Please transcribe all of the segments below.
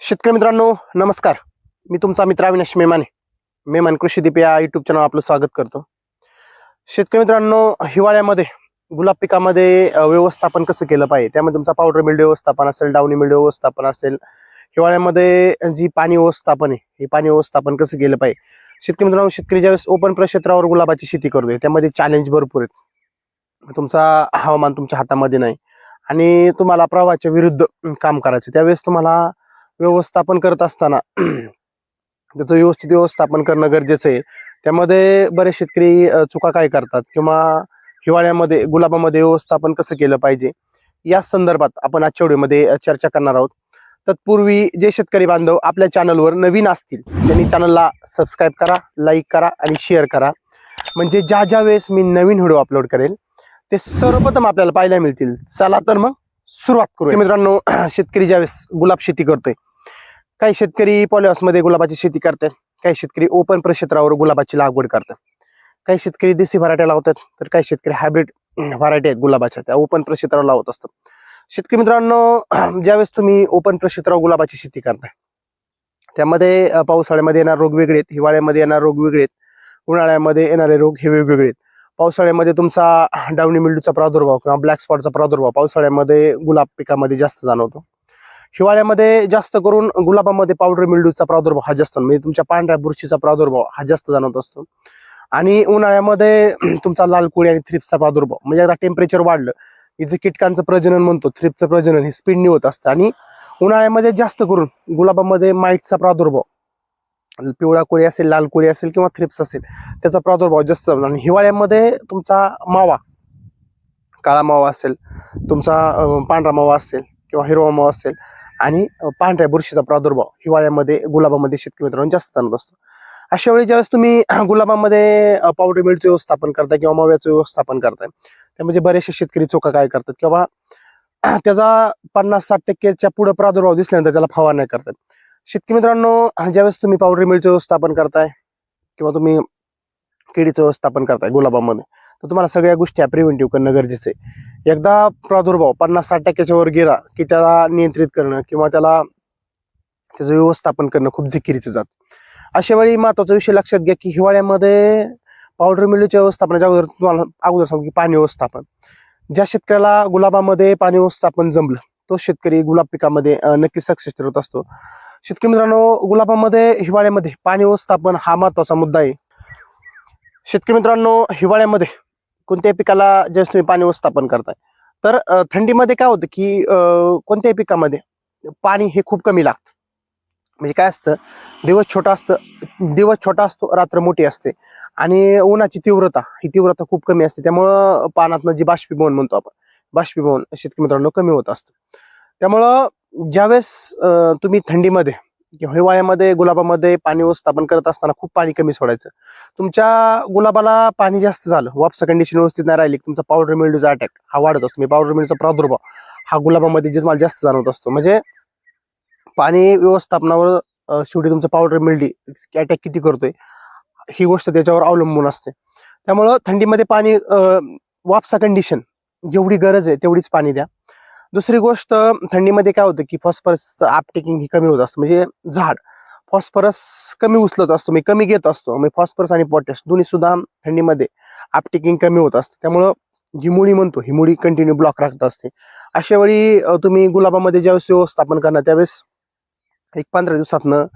शेतकरी मित्रांनो नमस्कार. मी तुमचा मित्र अविनाश मेमाने. मेमान कृषीदीप या युट्यूब चॅनल आपलं स्वागत करतो. शेतकरी मित्रांनो हिवाळ्यामध्ये गुलाब पिकामध्ये व्यवस्थापन कसं केलं पाहिजे? त्यामध्ये तुमचा पावडर मिल्ड व्यवस्थापन असेल डावणी मिल्ड व्यवस्थापन असेल. हिवाळ्यामध्ये जी पाणी व्यवस्थापन आहे हे पाणी व्यवस्थापन कसं केलं पाहिजे? शेतकरी मित्रांनो शेतकरी ज्यावेळेस ओपन प्रक्षेत्रावर गुलाबाची शेती करतोय त्यामध्ये चॅलेंज भरपूर आहेत. तुमचा हवामान तुमच्या हातामध्ये नाही. आणि तुम्हाला प्रवाहाच्या विरुद्ध काम करायचं त्यावेळेस तुम्हाला व्यवस्थापन करत असताना त्याचं व्यवस्थित व्यवस्थापन करणं गरजेचं आहे. त्यामध्ये बरेच शेतकरी चुका काय करतात किंवा हिवाळ्यामध्ये गुलाबामध्ये व्यवस्थापन कसं केलं पाहिजे? या संदर्भात आपण आजच्या व्हिडिओमध्ये चर्चा करणार आहोत. तत्पूर्वी जे शेतकरी बांधव आपल्या चॅनलवर नवीन असतील त्यांनी चॅनलला सबस्क्राईब करा लाईक करा आणि शेअर करा. म्हणजे ज्या ज्या वेळेस मी नवीन व्हिडिओ अपलोड करेल ते सर्वप्रथम आपल्याला पाहायला मिळतील. चला तर मग सुरुवात करू मित्रांनो शेतकरी ज्यावेळेस गुलाब शेती करतोय काही शेतकरी पॉलिहाऊसमध्ये गुलाबाची शेती करतात काही शेतकरी ओपन प्रक्षेत्रावर गुलाबाची लागवड करतात काही शेतकरी देसी व्हरायट्या लावतात तर काही शेतकरी हायब्रिड व्हरायटी आहेत गुलाबाच्या त्या ओपन प्रक्षेत्रावर लावत असतात. शेतकरी मित्रांनो ज्यावेळेस तुम्ही ओपन प्रक्षेत्रावर गुलाबाची शेती करता त्यामध्ये पावसाळ्यामध्ये येणार रोग वेगळे आहेत हिवाळ्यामध्ये येणार रोग वेगळे आहेत उन्हाळ्यामध्ये येणारे रोग हे वेगवेगळे आहेत. पावसाळ्यामध्ये तुमचा डावणी मिल्डूचा प्रादुर्भाव किंवा ब्लॅक स्पॉटचा प्रादुर्भाव पावसाळ्यामध्ये गुलाब पिकामध्ये जास्त जाणवतो. हिवाळ्यामध्ये जास्त करून गुलाबामध्ये पावडर मिल्डूचा प्रादुर्भाव हा जास्त म्हणजे तुमच्या पांढऱ्या बुरशीचा प्रादुर्भाव हा जास्त जाणवत असतो. आणि उन्हाळ्यामध्ये तुमचा लाल कोळी आणि थ्रिप्सचा प्रादुर्भाव म्हणजे आता टेम्परेचर वाढलं की जे कीटकांचं प्रजनन म्हणतो थ्रिपचं प्रजनन हे स्पीडनी होत असतं. आणि उन्हाळ्यामध्ये जास्त करून गुलाबामध्ये माईटचा प्रादुर्भाव पिवळा कोळी असेल लाल कोळी असेल किंवा थ्रिप्स असेल त्याचा प्रादुर्भाव जास्त आणि हिवाळ्यामध्ये तुमचा मावा काळा मावा असेल तुमचा पांढरा मावा असेल किंवा हिरवा मावा असेल आणि पांढऱ्या बुरशीचा प्रादुर्भाव हिवाळ्यामध्ये गुलाबामध्ये शेतकरी मित्रांनो जास्त जाणत असतो. अशा वेळी ज्यावेळेस तुम्ही गुलाबामध्ये पावडर मिल्डचं व्यवस्थापन करताय किंवा मव्याचं व्यवस्थापन करताय त्यामध्ये म्हणजे बरेचसे शेतकरी चोका काय करतात किंवा त्याचा पन्नास साठ टक्केच्या पुढे प्रादुर्भाव दिसल्यानंतर त्याला फवारण्या करतात शेतकरी मित्रांनो ज्यावेळेस तुम्ही पावडर मिल्डचं व्यवस्थापन करताय किंवा तुम्ही किडीचं व्यवस्थापन करताय गुलाबामध्ये तर तुम्हाला सगळ्या गोष्टी प्रिव्हेंटिव्ह करणं गरजेचं आहे. एकदा प्रादुर्भाव पन्नास साठ टक्क्याच्या वर गेला की त्याला नियंत्रित करणं किंवा त्याला त्याचं व्यवस्थापन करणं खूप जिकिरीचं जात. अशा वेळी महत्त्वाचा विषय लक्षात घ्या की हिवाळ्यामध्ये पावडर मिळूच्या व्यवस्थापनाच्या अगोदर तुम्हाला अगोदर सांगू की पाणी व्यवस्थापन. ज्या शेतकऱ्याला गुलाबामध्ये पाणी व्यवस्थापन जमलं तो शेतकरी गुलाब पिकामध्ये नक्की सक्सेस ठरत असतो. शेतकरी मित्रांनो गुलाबामध्ये हिवाळ्यामध्ये पाणी व्यवस्थापन हा महत्त्वाचा मुद्दा आहे. शेतकरी मित्रांनो हिवाळ्यामध्ये कोणत्याही पिकाला ज्यावेळेस तुम्ही पाणी व्यवस्थापन करताय. तर थंडीमध्ये काय होतं की कोणत्याही पिकामध्ये पाणी हे खूप कमी लागतं. म्हणजे काय असतं दिवस छोटा असतं दिवस छोटा असतो रात्र मोठी असते. आणि उन्हाची तीव्रता ही तीव्रता खूप कमी असते. त्यामुळं पानातनं जी बाष्पीभवन म्हणतो आपण बाष्पीभवन शेतकरी मित्रांनो कमी होत असतं. त्यामुळं ज्यावेळेस तुम्ही थंडीमध्ये हिवाळ्यामध्ये गुलाबामध्ये पाणी व्यवस्थापन करत असताना खूप पाणी कमी सोडायचं. तुमच्या गुलाबाला पाणी जास्त झालं. वापसा कंडिशन व्यवस्थित नाही राहिली. तुमचा पावडर मिल्डूचा अटॅक हा वाढत असतो. मी पावडर मिल्डूचा प्रादुर्भाव हा गुलाबामध्ये जे तुम्हाला जास्त जाणवत असतो. म्हणजे पाणी व्यवस्थापनावर शेवटी तुमचं पावडर मिल्डी अटॅक किती करतोय ही गोष्ट त्याच्यावर अवलंबून असते. त्यामुळं थंडीमध्ये पाणी वापसा कंडिशन जेवढी गरज आहे तेवढीच पाणी द्या. दुसरी गोष्ट थंडीमध्ये काय होतं की फॉस्फरसचं आपटेकिंग ही कमी होत असतं. म्हणजे झाड फॉस्फरस कमी उचलत असतो मी कमी घेत असतो. म्हणजे फॉस्फरस आणि पोटॅश दोन्ही सुद्धा थंडीमध्ये आपटेकिंग कमी होत असतं. त्यामुळं जी मुळी म्हणतो ही मुळी कंटिन्यू ब्लॉक राखत असते. अशा वेळी तुम्ही गुलाबामध्ये ज्यावेळेस व्यवस्थापन करणार त्यावेळेस एक पंधरा दिवसातनं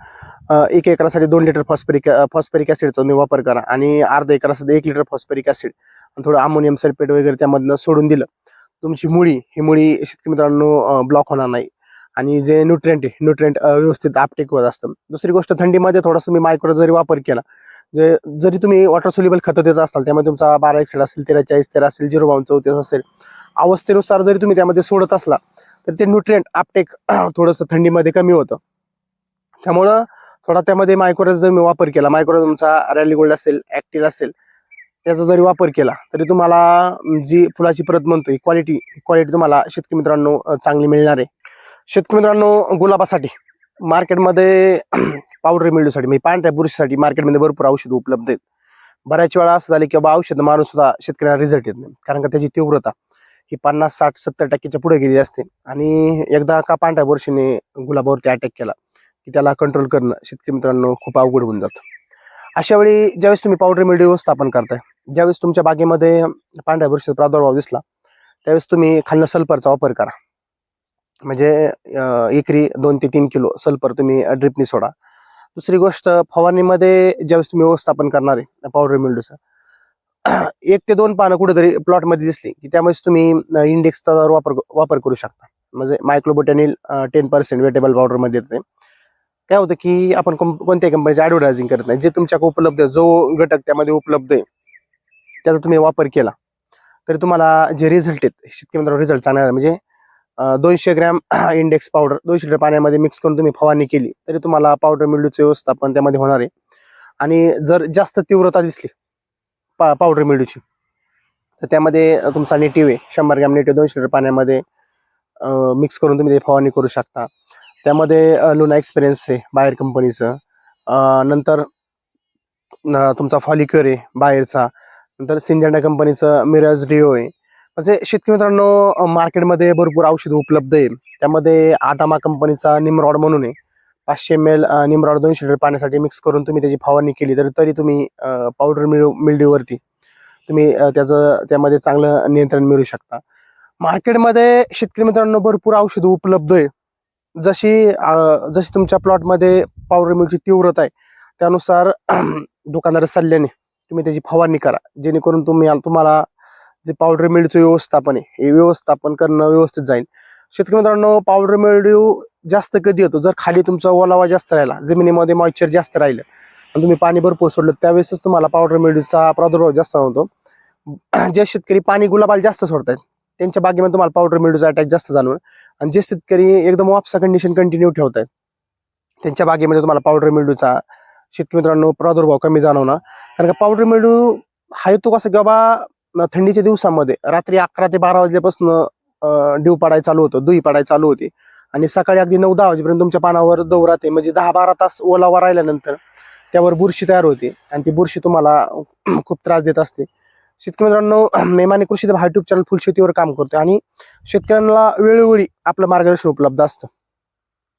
एक एकरासाठी दोन लिटर फॉस्फरिक फॉस्फरिक ऍसिडचा तुम्ही वापर करा. आणि अर्धा एकरासाठी एक लिटर फॉस्फरिक ऍसिड आणि थोडं अमोनियम सल्फेट वगैरे त्यामधनं सोडून दिलं. तुमची मुळी ही मुळी शेतकरी मित्रांनो ब्लॉक होणार नाही. आणि जे न्यूट्रिएंट आहे न्यूट्रिएंट व्यवस्थित आपटेक होत असतं. दुसरी गोष्ट थंडीमध्ये थोडासा तुम्ही मायक्रो जरी वापर केला जे जरी तुम्ही वॉटर सोल्युबल खतं देत असाल त्यामध्ये तुमचा बारा एक्सेड असेल तेरा चाळीस तेरा असेल झिरो बावन चौतीस असेल अवस्थेनुसार जरी तुम्ही त्यामध्ये सोडत असला तर ते न्यूट्रिएंट आपटेक थोडंसं थंडीमध्ये कमी होतं. त्यामुळं थोडा त्यामध्ये मायक्रोज जर मी वापर केला. मायक्रोज तुमचा रॅली गोल्ड असेल ॲक्टिल असेल याचा जरी वापर केला तरी तुम्हाला जी फुलाची प्रत म्हणतो ही क्वालिटी क्वालिटी तुम्हाला शेतकरी मित्रांनो चांगली मिळणार आहे. शेतकरी मित्रांनो गुलाबासाठी मार्केटमध्ये पावडर मिळण्यासाठी म्हणजे पांढऱ्या बुरशीसाठी मार्केटमध्ये भरपूर औषधं उपलब्ध आहेत. बऱ्याच वेळा असं झाले की बाबा औषधं मारून सुद्धा शेतकऱ्यांना रिझल्ट येत नाही कारण का त्याची तीव्रता ही पन्नास साठ सत्तर टक्क्याच्या पुढे गेली असते. आणि एकदा का पांढऱ्या बुरशीने गुलाबावरती अटॅक केला की त्याला कंट्रोल करणं शेतकरी मित्रांनो खूप अवघड होऊन जातं. अशा वेळी ज्यावेळेस तुम्ही पावडर मिळडी व्यवस्थापन करताय ज्यावेळेस तुमच्या बागेमध्ये पांढऱ्या बुरशीचा प्रादुर्भाव दिसला त्यावेळेस तुम्ही खाल्लं सल्फरचा वापर करा. म्हणजे एकरी दोन ते तीन किलो सल्फर तुम्ही ड्रिपनी सोडा. दुसरी गोष्ट फवारणीमध्ये ज्यावेळेस तुम्ही व्यवस्थापन करणार आहे पावडर मिल्डूचं एक ते दोन पानं कुठेतरी प्लॉटमध्ये दिसली की त्यामुळेच तुम्ही इंडेक्सचा वापर वापर करू शकता. म्हणजे मायक्रोबोटॅनिल टेन पर्सेंट वेटेबल पावडरमध्ये येते. काय होतं की आपण कोणत्याही कंपनीचे ॲडव्हर्टायझिंग करत नाही. जे तुमच्याकडे उपलब्ध आहे जो घटक त्यामध्ये उपलब्ध आहे त्याचा तुम्ही वापर केला. तरी तुम्हाला जे रिझल्ट आहेत शेतकरी मित्रांनो रिझल्ट चांगला म्हणजे दोनशे ग्रॅम इंडेक्स पावडर दोनशे लिटर पाण्यामध्ये मिक्स करून तुम्ही फवारणी केली तरी तुम्हाला पावडर मिल्डूचं व्यवस्थापन त्यामध्ये होणार आहे. आणि जर जास्त तीव्रता दिसली पा पावडर मिल्डूची तर त्यामध्ये तुमचा नेटिव्ह आहे. शंभर ग्रॅम नेटिव्ह दोनशे लिटर पाण्यामध्ये मिक्स करून तुम्ही ते फवारणी करू शकता. त्यामध्ये लुना एक्सपिरियन्स आहे बाहेर कंपनीचं नंतर तुमचा फॉलिक्युअर आहे बाहेरचा. नंतर सिंजंडा कंपनीचं मिरज डिओ आहे. म्हणजे शेतकरी मित्रांनो मार्केटमध्ये भरपूर औषधं उपलब्ध आहे त्यामध्ये आदामा कंपनीचा निमरॉड म्हणून आहे. पाचशे एम एल निमरॉड दोनशे लिटर पाण्यासाठी मिक्स करून तुम्ही त्याची फवारणी केली तर तरी तुम्ही पावडर मिळू मिल्डीवरती तुम्ही त्याचं त्यामध्ये चांगलं नियंत्रण मिळू शकता. मार्केटमध्ये शेतकरी मित्रांनो भरपूर औषधं उपलब्ध आहे. जशी जशी तुमच्या प्लॉटमध्ये पावडर मिळची तीव्रता आहे त्यानुसार दुकानदार सल्ल्याने तुम्ही त्याची फवारणी करा. जेणेकरून तुम्ही तुम्हाला जे पावडर मिल्डचं व्यवस्थापन आहे हे व्यवस्थापन करणं व्यवस्थित जाईल. शेतकरी मित्रांनो पावडर मिल्ड्यू जास्त कधी येतो? जर खाली तुमचा ओलावा जास्त राहिला जमिनीमध्ये मॉइश्चर जास्त राहिलं आणि तुम्ही पाणी भरपूर सोडलं त्यावेळेसच तुम्हाला पावडर मिल्ड्यूचा प्रादुर्भाव जास्त होतो. जे शेतकरी पाणी गुलाबाला जास्त सोडतात त्यांच्या बागेमध्ये तुम्हाला पावडर मिल्ड्यूचा अटॅक जास्त जाणवेल. आणि जे शेतकरी एकदम वापसा कंडिशन कंटिन्यू ठेवत आहेत त्यांच्या बागेमध्ये तुम्हाला पावडर मिल्ड्यूचा शेतकरी मित्रांनो प्रादुर्भाव कमी जाणवणार. कारण का पावडर मिळू हा येतो कसं की बाबा थंडीच्या दिवसामध्ये. रात्री अकरा ते बारा वाजल्यापासून ड्यू पडायला चालू होतं दुई पडायला चालू होती. आणि सकाळी अगदी नऊ दहा वाजेपर्यंत तुमच्या पानावर दौरा ते म्हणजे दहा बारा तास ओलावा राहिल्यानंतर त्यावर बुरशी तयार होते. आणि ती बुरशी तुम्हाला खूप त्रास देत असते. शेतकरी मित्रांनो मेमाने कृषी हा युट्यूब चॅनल फुल शेतीवर काम करतो आणि शेतकऱ्यांना वेळोवेळी आपलं मार्गदर्शन उपलब्ध असतं.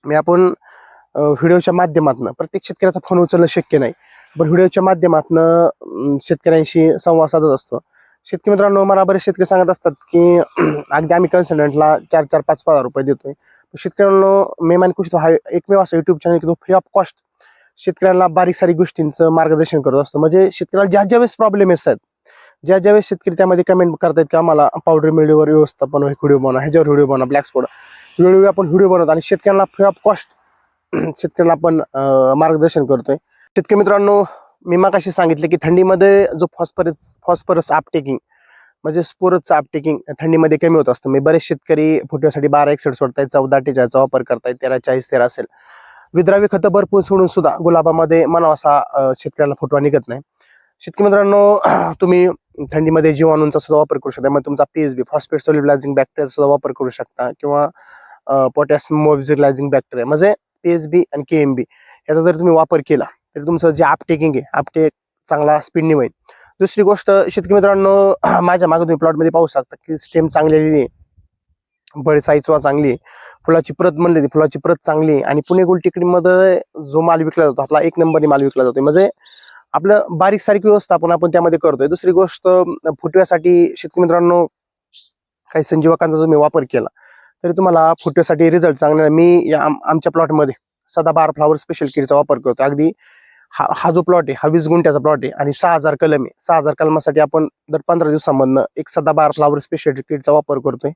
मी आपण व्हिडिओच्या माध्यमातून प्रत्येक शेतकऱ्याचा फोन उचलणं शक्य नाही. पण व्हिडिओच्या माध्यमातून शेतकऱ्यांशी संवाद साधत असतो. शेतकरी मित्रांनो मला बरेच शेतकरी सांगत असतात की अगदी आम्ही कन्सल्टंटला चार चार पाच पाच हजार रुपये देतोय. शेतकऱ्यांना मेमान कृषी हा एकमेव असा युट्यूब चॅनल की तो फ्री ऑफ कॉस्ट शेतकऱ्यांना बारीक सारीक गोष्टींचं मार्गदर्शन करत असतो. म्हणजे शेतकऱ्याला ज्या ज्या वेळेस प्रॉब्लेम आहेत ज्या ज्या वेळेस शेतकरी त्यामध्ये कमेंट करतात की आम्हाला पावडर मिळीवर व्यवस्थापन व्हिडिओ बनवा ह्याच्यावर व्हिडिओ बनवा ब्लॅक स्पॉट वेळोवेळी आपण व्हिडिओ बनवतो आणि शेतकऱ्यांना फ्री ऑफ कॉस्ट शेतकऱ्यांना आपण मार्गदर्शन करतोय. शेतकरी मित्रांनो मी मागाशी सांगितले की थंडीमध्ये जो फॉस्फरस फॉस्फरस आपटेकिंग म्हणजे स्पोरसचं आपटेकिंग थंडीमध्ये कमी होत असतं. मी बरेच शेतकरी फुटव्यासाठी बारा एकसेट सोडतायत चौदा अठ्ठेचाळीसचा वापर करतायत तेरा चाळीस तेरा असेल. विद्रावी खतं भरपूर सोडून सुद्धा गुलाबामध्ये म्हणावा असा शेतकऱ्याला फुटवा निघत नाही. शेतकरी मित्रांनो तुम्ही थंडीमध्ये जीवाणूंचा सुद्धा वापर करू शकता. मग तुमचा पीएसबी फॉस्फेट सोल्युबलायझिंग बॅक्टेरियाचा सुद्धा वापर करू शकता. किंवा पोटॅशियम मोबिझिलायझिंग बॅक्टेरिया म्हणजे पीएसबी आणि के एम बी याचा जर तुम्ही वापर केला तर तुमचं जे आपटेकिंग आहे आपटेक चांगला स्पीडने होईल. दुसरी गोष्ट शेतकरी मित्रांनो माझ्या मागे तुम्ही प्लॉटमध्ये पाहू शकता की स्टेम चांगली आलेली आहे. बळ साईज चांगली आहे. फुलाची प्रत म्हणली ती फुलाची प्रत चांगली आहे. आणि पुणे गोलटिकडीमध्ये जो माल विकला जातो आपला एक नंबरने माल विकला जातो म्हणजे आपलं बारीक सारीक व्यवस्थापन आपण त्यामध्ये करतोय. दुसरी गोष्ट फुटव्यासाठी शेतकरी मित्रांनो काही संजीवकांचा तुम्ही वापर केला. तरी तुम्हाला फुटव्यासाठी रिझल्ट चांगला मी या आम- आमच्या प्लॉटमध्ये सदा बार फ्लावर स्पेशल किटचा वापर करतो. अगदी हा हा जो प्लॉट आहे हा वीस गुंठ्याचा प्लॉट आहे आणि सहा हजार कलम आहे. सहा हजार कलमासाठी आपण दर पंधरा दिवसामधनं एक सदाबहार फ्लावर स्पेशल किटचा वापर करतोय.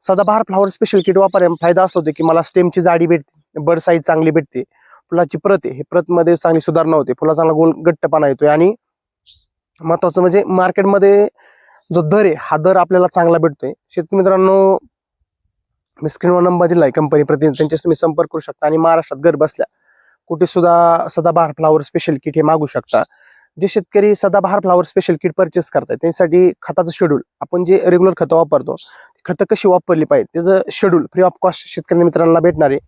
सदाबहार फ्लावर स्पेशल किट वापर फायदा असं की मला स्टेमची जाडी भेटते बर्ड साईज चांगली भेटते फुलाची प्रत आहे. हे प्रतमध्ये चांगली सुधारणा होते. फुला चांगला गोल गट्टपणा येतोय आणि महत्वाचं म्हणजे मार्केटमध्ये जो दर आहे हा दर आपल्याला चांगला भेटतोय. शेतकरी मित्रांनो मी स्क्रीनवर नंबर दिला कंपनी प्रतिनिधी त्यांच्याशी तुम्ही संपर्क करू शकता आणि महाराष्ट्रात घर बसल्या कुठे सुद्धा सदाबहार फ्लावर स्पेशल किट हे मागू शकता. जे शेतकरी सदाबहार फ्लावर स्पेशल किट परचेस करतात त्यांच्यासाठी खताचं शेड्यूल आपण जे रेग्युलर खतं वापरतो खतं कशी वापरली पाहिजे त्याचं शेड्यूल फ्री ऑफ कॉस्ट शेतकरी मित्रांना भेटणार आहे